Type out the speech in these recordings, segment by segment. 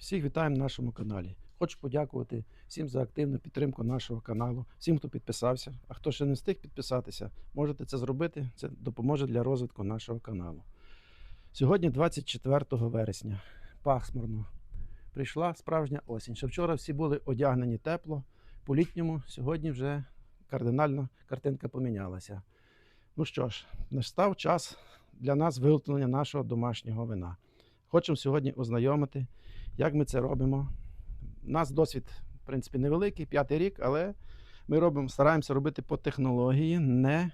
Всіх вітаємо на нашому каналі. Хочу подякувати всім за активну підтримку нашого каналу, всім, хто підписався. А хто ще не встиг підписатися, можете це зробити. Це допоможе для розвитку нашого каналу. Сьогодні 24 вересня, пасмурно. Прийшла справжня осінь. Ще вчора всі були одягнені тепло, по-літньому сьогодні вже кардинально картинка помінялася. Ну що ж, настав час для нас виготовлення нашого домашнього вина. Хочемо сьогодні ознайомити, як ми це робимо. У нас досвід, в принципі, невеликий, п'ятий рік, але ми робимо, стараємося робити по технології, не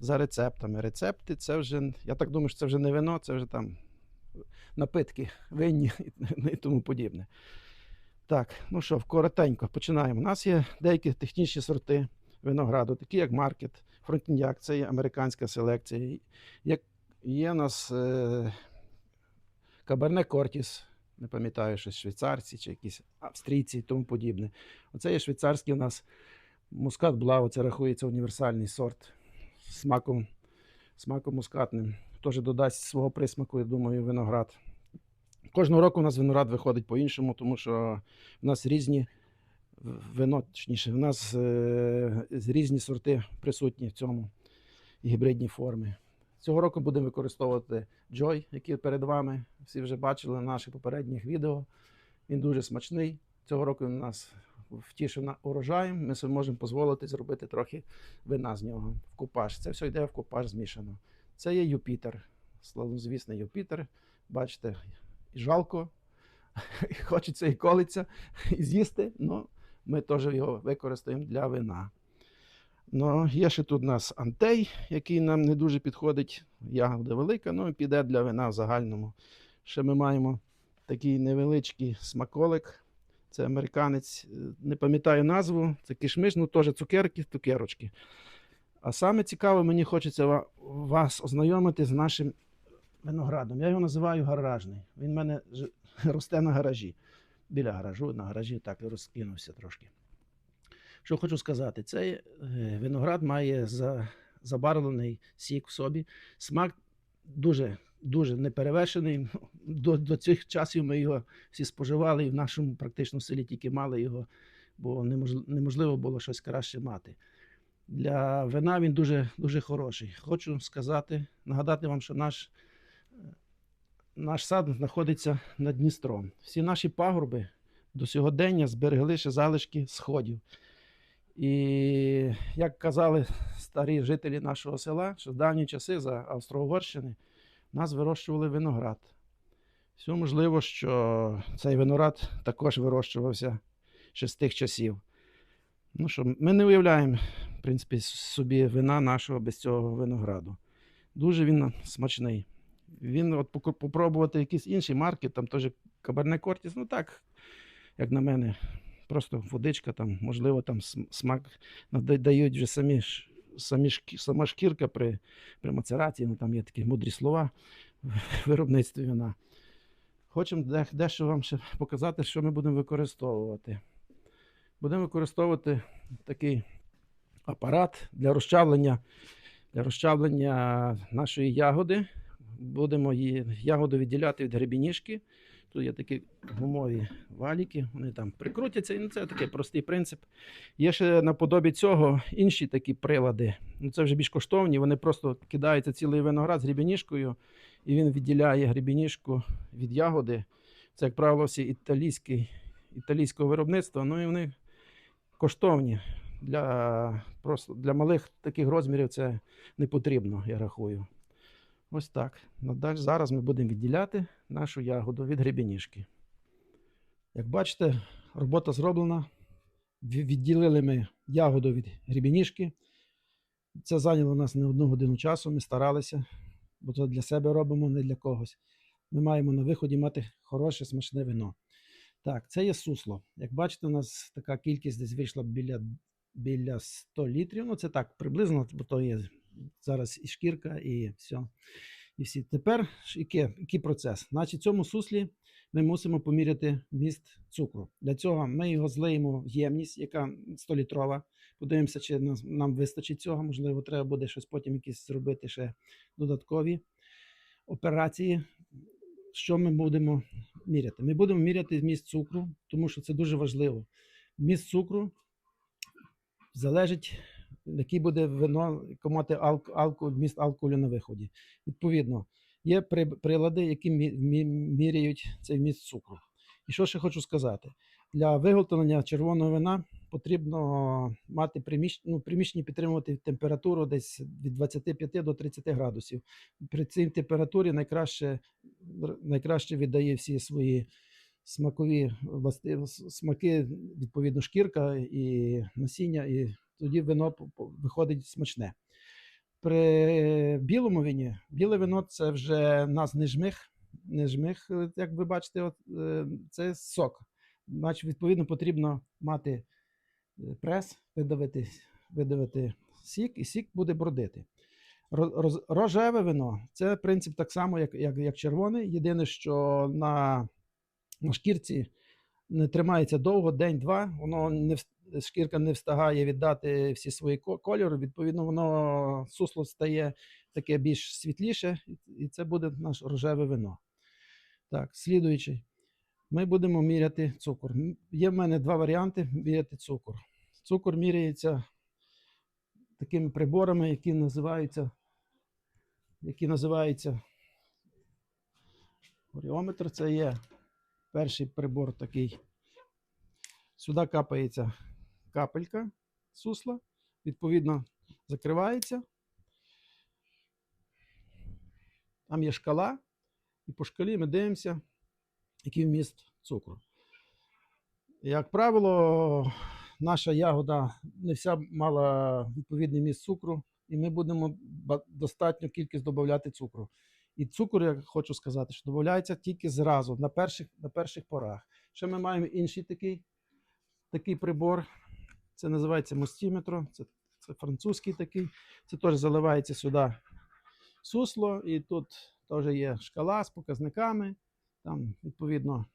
за рецептами. Рецепти це вже, я так думаю, що це вже не вино, це вже там напитки винні і тому подібне. Так, ну що, коротенько починаємо. У нас є деякі технічні сорти винограду, такі як маркет, фронтіньяк, це є американська селекція. Є у нас е, Каберне Кортіс, не пам'ятаю, щось швейцарці чи якісь австрійці і тому подібне. Оце є швейцарський у нас мускат Блау, це рахується універсальний сорт смаком, смаком мускатним. Теж додасть свого присмаку, я думаю, виноград. Кожного року у нас виноград виходить по-іншому, тому що в нас різні вино, точніше, в нас е, різні сорти присутні в цьому гібридні форми. Цього року будемо використовувати Joy, який перед вами. Всі вже бачили на наших попередніх відео. Він дуже смачний. Цього року він нас втішив урожаєм. Ми собі можемо дозволити зробити трохи вина з нього в купаж. Це все йде в купаж змішано. Це є Юпітер, славнозвісний Юпітер. Бачите, жалко, хочеться і колиться, і з'їсти. Ну, ми теж його використаємо для вина. Ну, є ще тут у нас антей, який нам не дуже підходить. Ягода велика, ну і піде для вина в загальному. Ще ми маємо такий невеличкий смаколик. Це американець, е, не пам'ятаю назву, це кишмиш, ну теж цукерки, цукерочки. А саме цікаве, мені хочеться вас ознайомити з нашим виноградом. Я його називаю гаражний. Він в мене росте на гаражі. Біля гаражу, на гаражі так розкинувся трошки. Що хочу сказати, цей е, виноград має забарвлений сік в собі. Смак дуже, дуже неперевершений. До, до цих часів ми його всі споживали і в нашому практично селі тільки мали його, бо неможливо, було щось краще мати. Для вина він дуже, дуже хороший. Хочу сказати, нагадати вам, що наш, наш сад знаходиться над Дністром. Всі наші пагорби до сьогодення зберегли ще залишки сходів. І як казали старі жителі нашого села, що в давні часи за Австро-Угорщини нас вирощували виноград. Все можливо, що цей виноград також вирощувався ще з тих часів. Ну що, ми не уявляємо, в принципі, собі вина нашого без цього винограду. Дуже він смачний. Він, от попробувати якісь інші марки, там теж Каберне Кортіс, ну так, як на мене, просто водичка, там, можливо, там смак дають вже самі, самі сама шкірка при, при мацерації, ну там є такі мудрі слова в виробництві вина. Хочемо де, дещо вам ще показати, що ми будемо використовувати. Будемо використовувати такий апарат для розчавлення, для розчавлення нашої ягоди. Будемо її ягоду відділяти від гребінішки. Тут є такі гумові валіки, вони там прикрутяться, і ну, це такий простий принцип. Є ще наподобі цього інші такі прилади. Ну, це вже більш коштовні. Вони просто кидаються цілий виноград з гребінішкою, і він відділяє гребінішку від ягоди. Це, як правило, всі італійські, італійського виробництва. Ну і вони коштовні. Для, просто, для малих таких розмірів це не потрібно, я рахую. Ось так. Надалі зараз ми будемо відділяти нашу ягоду від гребінішки. Як бачите, робота зроблена. Відділили ми ягоду від гребінішки. Це зайняло нас не одну годину часу. Ми старалися, бо це для себе робимо, не для когось. Ми маємо на виході мати хороше смачне вино. Так, це є сусло. Як бачите, у нас така кількість десь вийшла біля, біля 100 літрів. Ну, це так приблизно, бо то є зараз і шкірка, і все. І всі. Тепер яке, який процес? Значить, в цьому суслі ми мусимо поміряти вміст цукру. Для цього ми його злиємо в ємність, яка 100-літрова. Подивимося, чи нам вистачить цього. Можливо, треба буде щось потім якісь зробити ще додаткові операції. Що ми будемо міряти? Ми будемо міряти вміст цукру, тому що це дуже важливо. Вміст цукру залежить, який буде вино, мати алк, алко, вміст алкоголю на виході. Відповідно, є при- прилади, які мі- мі- міряють цей вміст цукру. І що ще хочу сказати? Для виготовлення червоного вина потрібно мати приміщення, ну, приміщення підтримувати температуру десь від 25 до 30 градусів. При цій температурі найкраще, найкраще віддає всі свої смакові власти, смаки, відповідно, шкірка і насіння, і тоді вино виходить смачне. При білому вині, біле вино це вже в нас не жмих, не жмих, е, як ви бачите, от, е, це сок. Значить, відповідно, потрібно мати е, прес, видавити, видавити сік, і сік буде бродити. Ро- Рожеве вино це принцип так само, як, як, як червоне. Єдине, що на, на шкірці не тримається довго, день-два, воно не шкірка не встигає віддати всі свої кольори. Відповідно, воно сусло стає таке більш світліше, і- це буде наш рожеве вино. Так, слідуючий. Ми будемо міряти цукор. Є в мене два варіанти міряти цукор. Цукор міряється такими приборами, які називаються, які називаються оріометр. Це є перший прибор такий. Сюди капається капелька сусла, відповідно, закривається. Там є шкала, і по шкалі ми дивимося, який вміст цукру. Як правило, наша ягода не вся мала відповідний міст цукру, і ми будемо достатню кількість додати цукру. І цукор, я хочу сказати, що додається тільки зразу, на перших, на перших порах. Ще ми маємо інший такий, такий прибор. Це називається мостіметро. Це, це французький такий. Це теж заливається сюди сусло, і тут теж є шкала з показниками. Там, відповідно,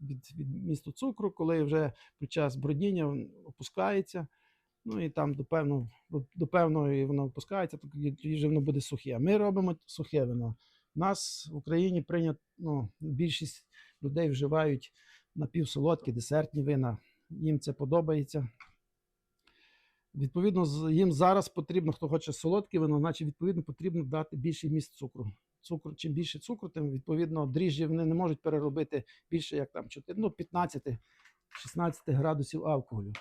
від, від місту цукру, коли вже під час бродіння він опускається. Ну і там до певного, до- певної воно опускається, тоді вже воно буде сухе. Ми робимо сухе вино. У нас в Україні прийнято, ну, більшість людей вживають напівсолодкі, десертні вина. Їм це подобається. Відповідно, їм зараз потрібно, хто хоче солодке вино, значить, відповідно, потрібно дати більший міст цукру. Цукру, чим більше цукру, тим відповідно дріжджі вони не можуть переробити більше як там 4, ну, 15-16 градусів алкоголю.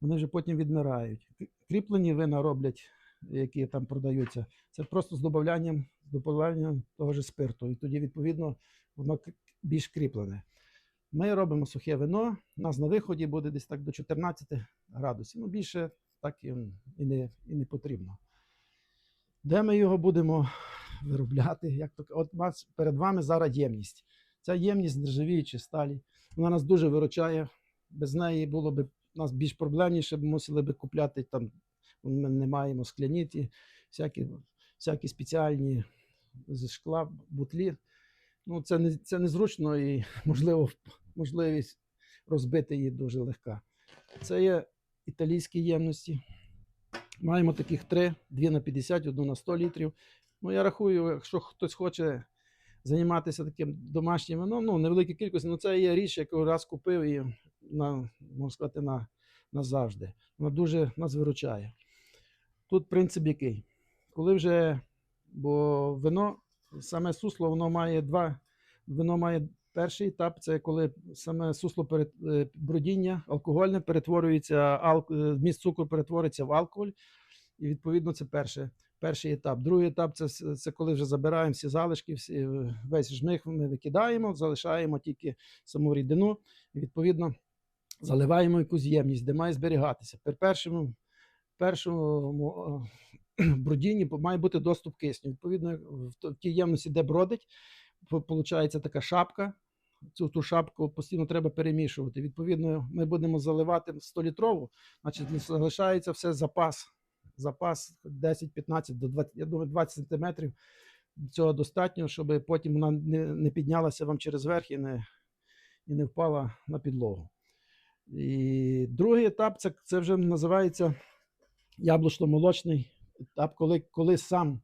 Вони вже потім відмирають. Кріплені вина роблять, які там продаються. Це просто з додаванням, з додаванням того ж спирту. І тоді, відповідно, воно більш кріплене. Ми робимо сухе вино. У нас на виході буде десь так до 14 градусів. Ну, більше так і, і, не, і не потрібно. Де ми його будемо виробляти? Як то, от перед вами зараз ємність. Ця ємність з нержавіючої сталі. Вона нас дуже виручає. Без неї було б нас більш проблемніше, б мусили б купляти там. Ми не маємо скляніті, всякі, всякі спеціальні зі шкла, бутлі. Ну, це, не, це незручно і можливо, можливість розбити її дуже легка. Це є італійські ємності. Маємо таких три: дві на 50, одну на 100 літрів. Ну, я рахую, якщо хтось хоче займатися таким домашнім вином, ну, невелика кількість, ну це є річ, яку раз купив і на, можна сказати, на, назавжди. Вона дуже нас виручає. Тут принцип який? Коли вже, бо вино, саме сусло, воно має два. Вино має перший етап, це коли саме сусло е, бродіння алкогольне перетворюється, е, вміст цукру перетвориться в алкоголь. І відповідно це перше, перший етап. Другий етап це, це коли вже забираємо всі залишки, всі, е, весь жмих ми викидаємо, залишаємо тільки саму рідину. І відповідно заливаємо якусь ємність, де має зберігатися. При першому, першому бродінні має бути доступ кисню. Відповідно, в тій ємності, де бродить, виходить така шапка. Цю ту шапку постійно треба перемішувати. Відповідно, ми будемо заливати 100-літрову, значить залишається все запас. Запас 10-15 до 20, я думаю, 20 сантиметрів. Цього достатньо, щоб потім вона не, не піднялася вам через верх і не, і не впала на підлогу. І другий етап це, це вже називається яблучно-молочний етап, коли, коли сам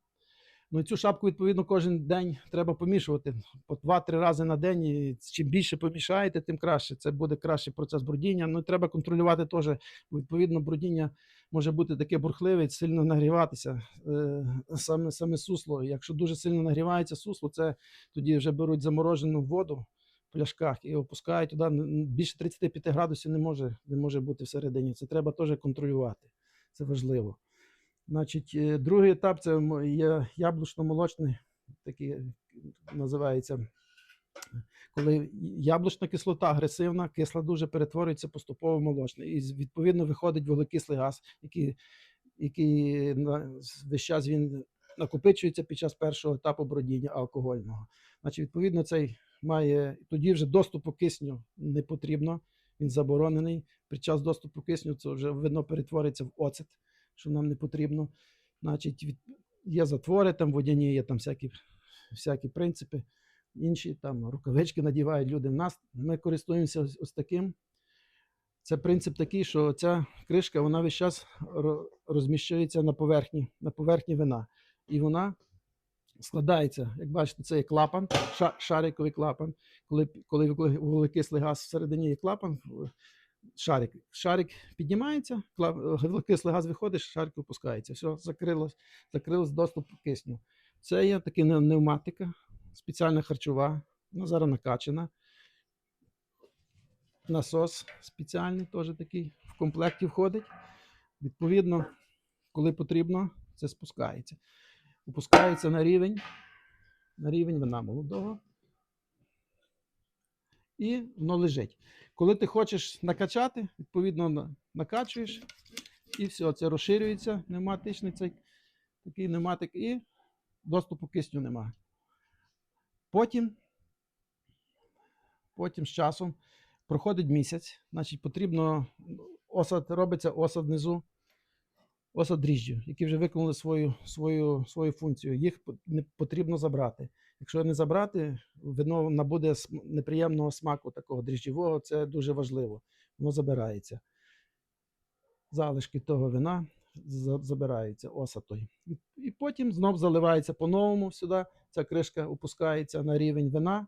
Ну і цю шапку, відповідно, кожен день треба помішувати по 2-3 рази на день. І чим більше помішаєте, тим краще. Це буде кращий процес брудіння. Ну і треба контролювати теж. Відповідно, брудіння може бути таке бурхливе, сильно нагріватися. Е, саме, саме сусло. Якщо дуже сильно нагрівається сусло, це тоді вже беруть заморожену воду в пляшках і опускають туди. Більше 35 градусів не може, не може бути всередині. Це треба теж контролювати. Це важливо. Значить, е, другий етап це є яблучно-молочний, такий е, називається. Коли яблучна кислота агресивна, кисла дуже перетворюється поступово в молочний. І відповідно виходить вуглекислий газ, який, який на, весь час він накопичується під час першого етапу бродіння алкогольного. Значить, відповідно, цей має тоді вже доступу кисню не потрібно, він заборонений. Під час доступу кисню це вже вино перетвориться в оцет, що нам не потрібно. Значить, від, є затвори там водяні, є там всякі, всякі принципи. Інші там рукавички надівають люди. В нас ми користуємося ось, ось таким. Це принцип такий, що ця кришка вона весь час ро- розміщується на поверхні, на поверхні вина. І вона складається, як бачите, це є клапан, шариковий клапан. Коли, коли вуглекислий газ всередині є клапан, шарик. Шарик піднімається, вуглекислий газ виходить, шарик опускається. Все, закрилось, закрилось доступ кисню. Це є таки не- пневматика, спеціальна харчова, вона зараз накачана. Насос спеціальний теж такий в комплекті входить. Відповідно, коли потрібно, це спускається. Опускається на рівень, на рівень вина молодого. І воно лежить. Коли ти хочеш накачати, відповідно накачуєш, і все, це розширюється пневматичний цей такий пневматик, і доступу кисню немає. Потім, потім з часом проходить місяць, значить потрібно осад, робиться осад внизу, осад дріжджів, які вже виконали свою, свою, свою функцію. Їх потрібно забрати. Якщо не забрати, вино набуде неприємного смаку такого дріжджового, це дуже важливо. Воно забирається. Залишки того вина забираються. І, і потім знов заливається по-новому сюди. Ця кришка опускається на рівень вина,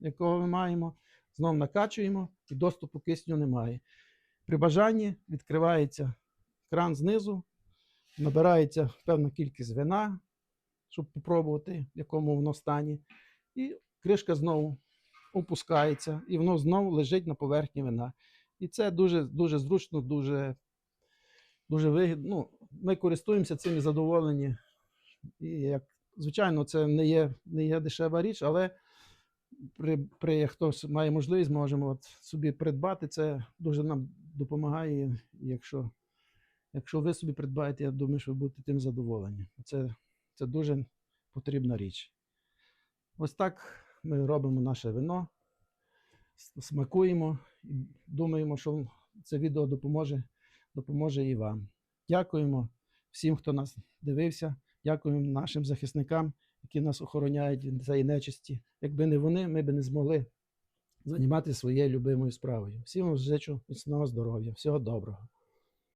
якого ми маємо. Знов накачуємо і доступу кисню немає. При бажанні відкривається кран знизу, набирається певна кількість вина, щоб попробувати, в якому воно стані. І кришка знову опускається, і воно знову лежить на поверхні вина. І це дуже, дуже зручно, дуже, дуже вигідно. Ну, ми користуємося цим і задоволені. І як, звичайно, це не є, не є дешева річ, але при, при хтось має можливість, можемо от собі придбати. Це дуже нам допомагає. Якщо, якщо ви собі придбаєте, я думаю, що ви будете тим задоволені. Це, це дуже потрібна річ. Ось так ми робимо наше вино, смакуємо і думаємо, що це відео допоможе, допоможе і вам. Дякуємо всім, хто нас дивився. Дякуємо нашим захисникам, які нас охороняють від цієї нечисті. Якби не вони, ми б не змогли займатися своєю любимою справою. Всім вам зичу міцного здоров'я, всього доброго.